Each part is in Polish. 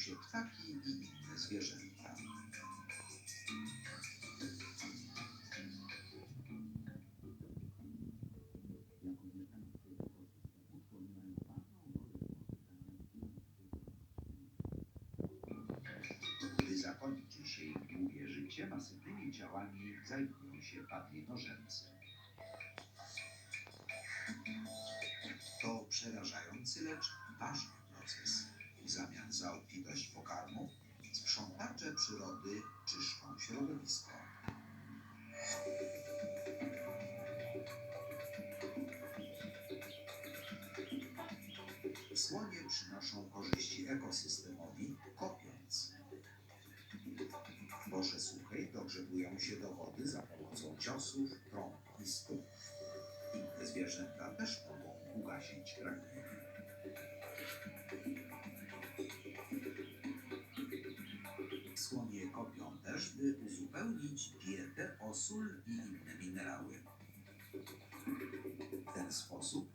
się ptaki i inne zwierzęta. Gdy zakończy się ich długie życie, masywnymi działami zajmują się padlinożercy. To przerażający, lecz ważny proces. Za obfitość pokarmu sprzątacze przyrody czyszczą środowisko. Słonie przynoszą korzyści ekosystemowi, kopiąc. W porze suchej dogrzebują się do wody za pomocą ciosów, trąb i stóp. Inne zwierzęta też mogą ugasić rakiety. Kopią też, by uzupełnić dietę o sól i inne minerały. W ten sposób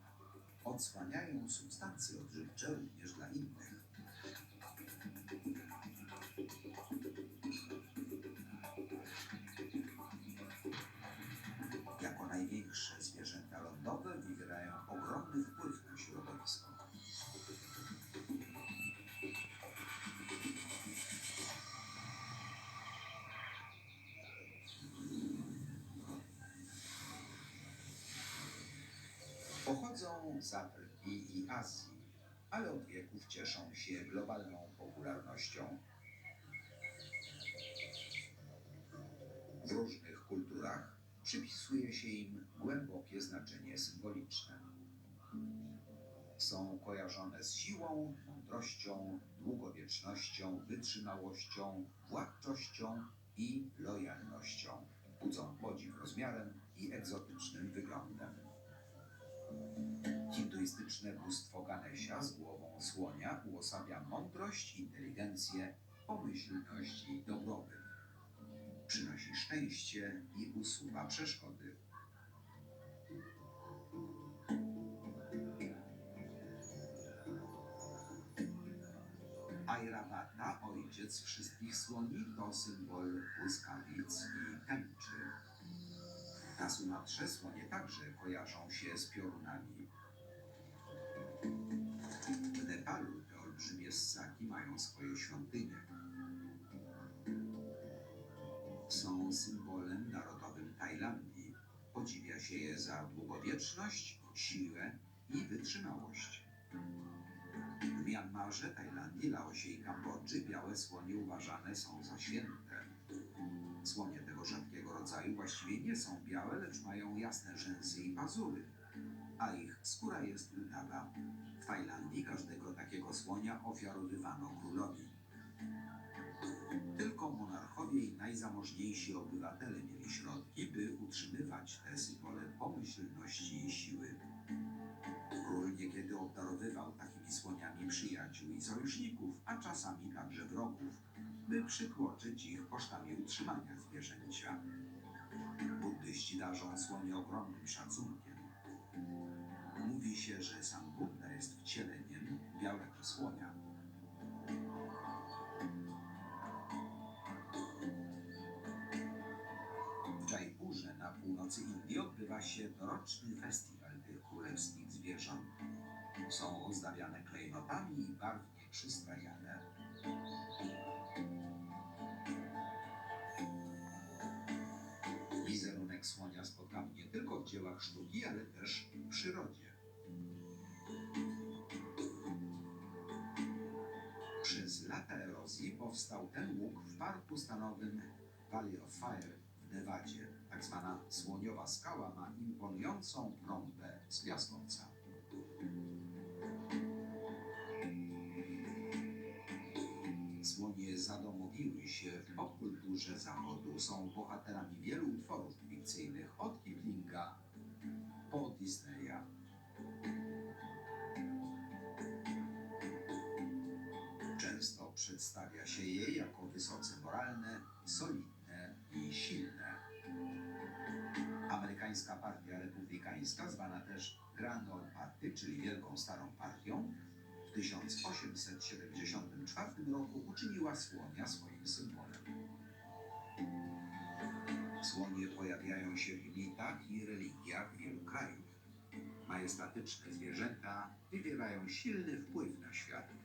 odsłaniają substancje odżywcze również dla innych. Pochodzą z Afryki i Azji, ale od wieków cieszą się globalną popularnością. W różnych kulturach przypisuje się im głębokie znaczenie symboliczne. Są kojarzone z siłą, mądrością, długowiecznością, wytrzymałością, władczością i lojalnością. Budzą podziw rozmiarem i egzotycznym wyglądem. Hinduistyczne bóstwo Ganesha z głową słonia uosabia mądrość, inteligencję, pomyślność i dobrobyt. Przynosi szczęście i usuwa przeszkody. Airavata, ojciec wszystkich słoni, to symbol błyskawic i tęczy. Na Sumatrze słonie także kojarzą się z piorunami. Nepalu te olbrzymie ssaki mają swoje świątynie. Są symbolem narodowym Tajlandii. Podziwia się je za długowieczność, siłę i wytrzymałość. W Mianmarze, Tajlandii, Laosie i Kambodży białe słonie uważane są za święte. Słonie tego rzadkiego rodzaju właściwie nie są białe, lecz mają jasne rzęsy i pazury, a ich skóra jest rdawa. W Tajlandii każdego takiego słonia ofiarowywano królowi. Tylko monarchowie i najzamożniejsi obywatele mieli środki, by utrzymywać te symbole pomyślności i siły. Król niekiedy obdarowywał takimi słoniami przyjaciół i sojuszników, a czasami także wrogów, by przytłoczyć ich kosztami utrzymania zwierzęcia. Buddyści darzą słonie ogromnym szacunkiem. Się, że sam Budda jest wcieleniem białego słonia. W Jaipurze na północy Indii odbywa się doroczny festiwal tych królewskich zwierząt. Są ozdabiane klejnotami i barwnie przystrajane. Wizerunek słonia spotkamy nie tylko w dziełach sztuki, ale też w przyrodzie. Erozji powstał ten łuk w parku stanowym Valley of Fire w Nevadzie. Tak zwana słoniowa skała ma imponującą trąbę z piaskowca. Słonie zadomowiły się w popkulturze zachodu. Są bohaterami wielu utworów fikcyjnych od Kiplinga po Disneya. Przedstawia się je jako wysoce moralne, solidne i silne. Amerykańska Partia Republikańska, zwana też Grand Old Party, czyli Wielką Starą Partią, w 1874 roku uczyniła słonia swoim symbolem. Słonie pojawiają się w mitach i religiach wielu krajów. Majestatyczne zwierzęta wywierają silny wpływ na świat.